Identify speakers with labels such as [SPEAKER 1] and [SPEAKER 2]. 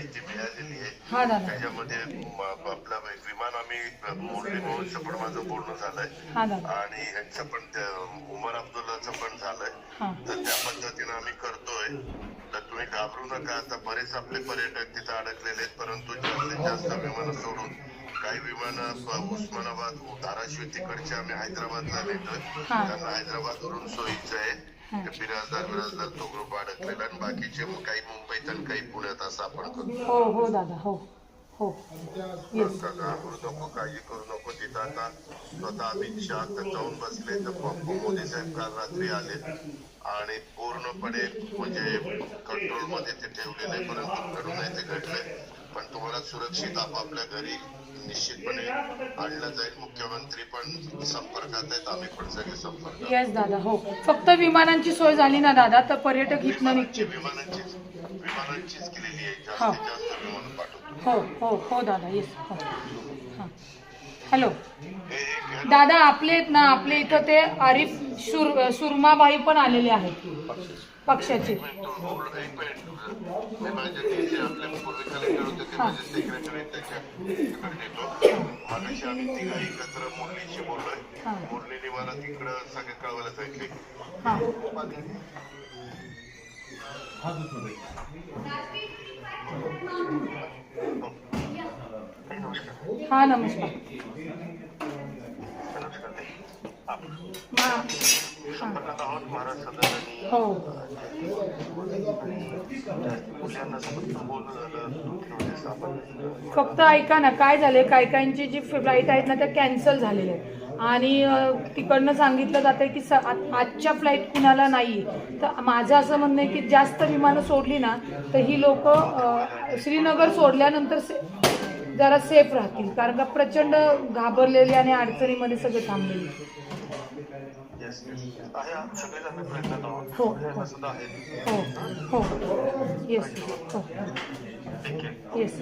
[SPEAKER 1] माहिती मिळालेली आहे
[SPEAKER 2] हा दादा.
[SPEAKER 1] त्याच्यामध्ये म- आपलं विमान आम्ही मोडले भाऊचं पण माझं बोलणं झालंय.
[SPEAKER 2] हा दादा.
[SPEAKER 1] आणि ह्यांचं पण त्या- उमर अब्दुल्लाचं पण झालंय.
[SPEAKER 2] हा.
[SPEAKER 1] तर त्या पद्धतीनं आम्ही करतोय. तर तुम्ही घाबरू नका. आता बरेच आपले पर्यटक तिथं अडकलेले आहेत परंतु जास्तीत जास्त विमानं सोडून काही विमानं प- उस्मानाबाद धाराशिव तिकडचे आम्ही हैदराबादला नेतोय.
[SPEAKER 2] हा.
[SPEAKER 1] त्यांना हैदराबाद वरून सोयीचं बिराजदार बिराजदार तो ग्रुप अडकलेला आणि बाकीचे काही मुंबईत आणि काही पुण्यात असं आपण करतो
[SPEAKER 2] हो हो दादा हो हो. येस
[SPEAKER 1] तर घाबरू नको काळजी करू नको तिथं आता स्वतः अमित शहा तर जाऊन बसले तर पप्पू मोदी साहेब काल रात्री आले आणि पूर्णपणे म्हणजे कंट्रोलमध्ये ते ठेवलेले परंतु घडू नये ते घडलंय. पण तुम्हाला सुरक्षित आपापल्या घरी निश्चितपणे आणलं जाईल. मुख्यमंत्री पण संपर्कात आहेत. आम्ही पण सगळे संपर्कात
[SPEAKER 2] येस दादा हो. फक्त विमानांची सोय झाली ना दादा? तर पर्यटक इथनं
[SPEAKER 1] विमानांची
[SPEAKER 2] निघतील.
[SPEAKER 1] विमानांचीच विमानांचीच केलेली आहे.
[SPEAKER 2] हा.
[SPEAKER 1] जास्तीत जास्त विमान पाठवतो.
[SPEAKER 2] हो हो हो दादा. येस हो. हां. हॅलो
[SPEAKER 1] हे
[SPEAKER 2] दादा आपले आहेत ना आपले इथं ते आरिफ सुर सुरमाबाई पण आलेले आहेत. पक्षाचे.
[SPEAKER 1] एकत्र
[SPEAKER 2] हा.
[SPEAKER 1] तिकडं
[SPEAKER 2] हां नमस्कार. हां. हो.
[SPEAKER 1] फक्त
[SPEAKER 2] ऐका ना काय झाले काय काहींची जी फ्लाईट आहेत ना त्या कॅन्सल झालेल्या आहेत. आणि तिकडनं सांगितलं जातं की स आजच्या फ्लाईट कुणाला नाही. तर माझं असं म्हणणं आहे की जास्त विमानं सोडली ना तर ही लोक श्रीनगर सोडल्यानंतर से जरा सेफ राहतील. कारण का प्रचंड घाबरलेली आणि अडचणीमध्ये सगळे थांबलेले
[SPEAKER 1] येस आहे सगळेच आम्ही प्रयत्नात आहोत
[SPEAKER 2] हो.
[SPEAKER 1] सुद्धा आहे
[SPEAKER 2] हो हो येस हो
[SPEAKER 1] ठीक आहे
[SPEAKER 2] येस